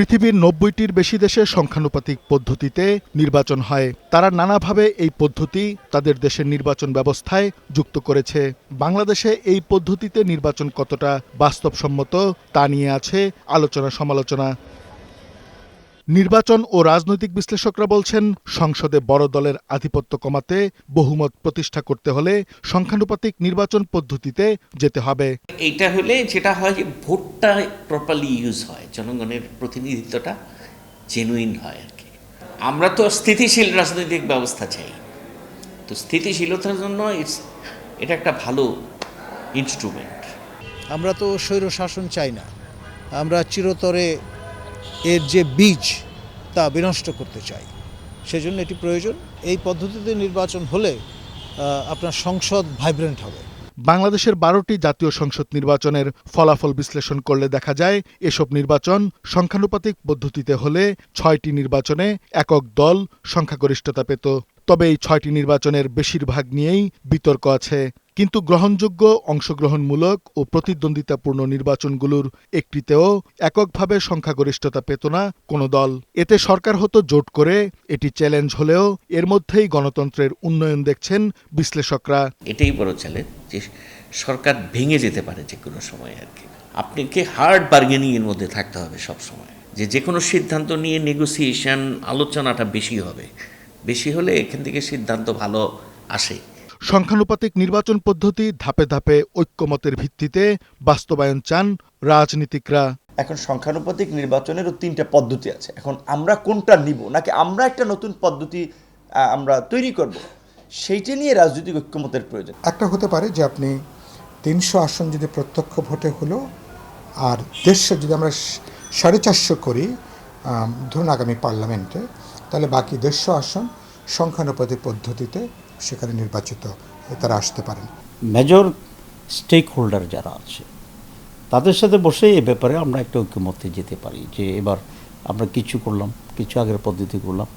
পৃথিবীর নব্বইটির বেশি দেশে সংখ্যানুপাতিক পদ্ধতিতে নির্বাচন হয়। তারা নানাভাবে এই পদ্ধতি তাদের দেশের নির্বাচন ব্যবস্থায় যুক্ত করেছে। বাংলাদেশে এই পদ্ধতিতে নির্বাচন কতটা বাস্তবসম্মত তা নিয়ে আছে আলোচনা সমালোচনা নির্বাচন ও রাজনৈতিক বিশ্লেষকরা বলছেন সংসদে বড় দলের আধিপত্য কমাতে বহুমত প্রতিষ্ঠা করতে হলে সংখ্যানুপাতিক নির্বাচন পদ্ধতিতে যেতে হবে। এইটা হলে যেটা হয় যে ভোটটা প্রপারলি ইউজ হয় জনগণের প্রতিনিধিত্বটা জেনুইন হয় আর কি। আমরা তো স্থিতিশীল রাজনৈতিক ব্যবস্থা চাই। তো স্থিতিশীলতার জন্য ইটস এটা একটা ভালো ইনস্ট্রুমেন্ট আমরা তো স্বৈর শাসন চাই না। আমরা চিরতরে এর যে বীজ, তা বিনষ্ট করতে চাই। সেজন্য এটি প্রয়োজন। এই পদ্ধতিতে নির্বাচন হলে আপনার সংসদ ভাইব্রেন্ট হবে। বাংলাদেশের বারোটি জাতীয় সংসদ নির্বাচনের ফলাফল বিশ্লেষণ করলে দেখা যায়, এসব নির্বাচন সংখ্যানুপাতিক পদ্ধতিতে হলে ছয়টি নির্বাচনে একক দল সংখ্যাগরিষ্ঠতা পেত। তবে এই ছয়টি নির্বাচনের বেশিরভাগ নিয়েই বিতর্ক আছে কিন্তু গ্রহণযোগ্য, অংশগ্রহণমূলক ও প্রতিদ্বন্দ্বিতাপূর্ণ নির্বাচনগুলোর একটিতেও এককভাবে সংখ্যাগরিষ্ঠতা পেত না কোনো দল। এতে সরকার হতো জোট করে, এটি চ্যালেঞ্জ হলেও এর মধ্যেই গণতন্ত্রের উন্নয়ন দেখছেন বিশ্লেষকরা। এটাই বড় চ্যালেঞ্জ যে সরকার ভেঙে যেতে পারে যে কোনো সময় আর কি। আপনাকে হার্ড বার্গেনিং এর মধ্যে থাকতে হবে সব সময়। যে যে কোনো সিদ্ধান্ত নিয়ে নেগোসিয়েশন আলোচনাটা বেশি হবে। বেশি হলে এখান থেকে সিদ্ধান্ত ভালো আসে। সংখ্যানুপাতিক নির্বাচন পদ্ধতি ধাপে ধাপে ঐক্যমতের ভিত্তিতে বাস্তবায়ন চান রাজনীতিকরা। এখন সংখ্যানুপাতিক নির্বাচনেরও তিনটা পদ্ধতি আছে। এখন আমরা কোনটা নিব নাকি আমরা একটা নতুন পদ্ধতি আমরা তৈরি করব সেইটা নিয়ে রাজনৈতিক ঐক্যমতের প্রয়োজন। একটা হতে পারে যে আপনি তিনশো আসন যদি প্রত্যক্ষ ভোটে হলো আর দেড়শো যদি আমরা সাড়ে চারশো করি ধরুন আগামী পার্লামেন্টে তাহলে বাকি দেড়শো আসন সংখ্যানুপাতিক পদ্ধতিতে সেখানে নির্বাচিত তারা আসতে পারেন। মেজর স্টেক হোল্ডার যারা আছে তাদের সাথে বসে এ ব্যাপারে আমরা একটা ঐক্যমত্যে যেতে পারি যে এবার আমরা কিছু করলাম কিছু আগের পদ্ধতি করলাম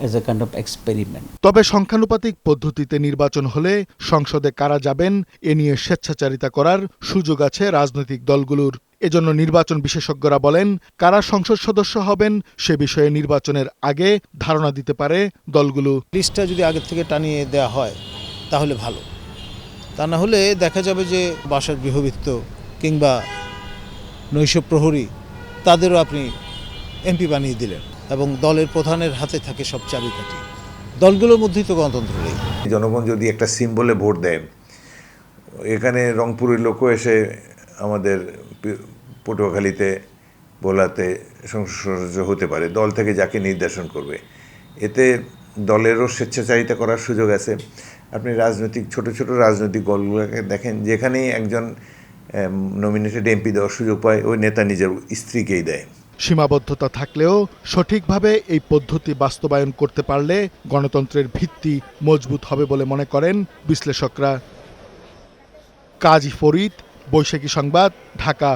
as a kind of experiment তবে সংখ্যানুপাতিক পদ্ধতিতে নির্বাচন হলে সংসদে কারা যাবেন এ নিয়ে স্বেচ্ছাচারিতা করার সুযোগ আছে রাজনৈতিক দলগুলোর। এজন্য নির্বাচন বিশেষজ্ঞরা বলেন কারা সংসদ সদস্য হবেন সে বিষয়ে নির্বাচনের আগে ধারণা দিতে পারে দলগুলো। লিস্টটা যদি আগের থেকে টানিয়ে দেওয়া হয় তাহলে ভালো। তা না হলে দেখা যাবে যে বাসার গৃহবৃত্ত কিংবা নৈশ প্রহরী তাদেরও আপনি এমপি বানিয়ে দিলেন এবং দলের প্রধানের হাতে থাকে সব চাবিকাঠি। দলগুলোর মধ্যেই তো গণতন্ত্র নেই। জনগণ যদি একটা সিম্বলে ভোট দেন এখানে রংপুরের লোকও এসে আমাদের পটুয়াখালীতে বোলাতে সদস্য হতে পারে। দল থেকে যাকে নির্দেশন করবে। এতে দলেরও স্বেচ্ছাচারিতা করার সুযোগ আছে। আপনি রাজনৈতিক, ছোট ছোট রাজনৈতিক দলগুলোকে দেখেন, যেখানেই একজন নমিনেটেড এমপি দেওয়ার সুযোগ পায়, ওই নেতা নিজের স্ত্রীকেই দেয়। সীমাবদ্ধতা থাকলেও সঠিকভাবে এই পদ্ধতি বাস্তবায়ন করতে পারলে গণতন্ত্রের ভিত্তি মজবুত হবে বলে মনে করেন বিশ্লেষকরা। কাজী ফরিদ বৈশাখী সংবাদ ঢাকা।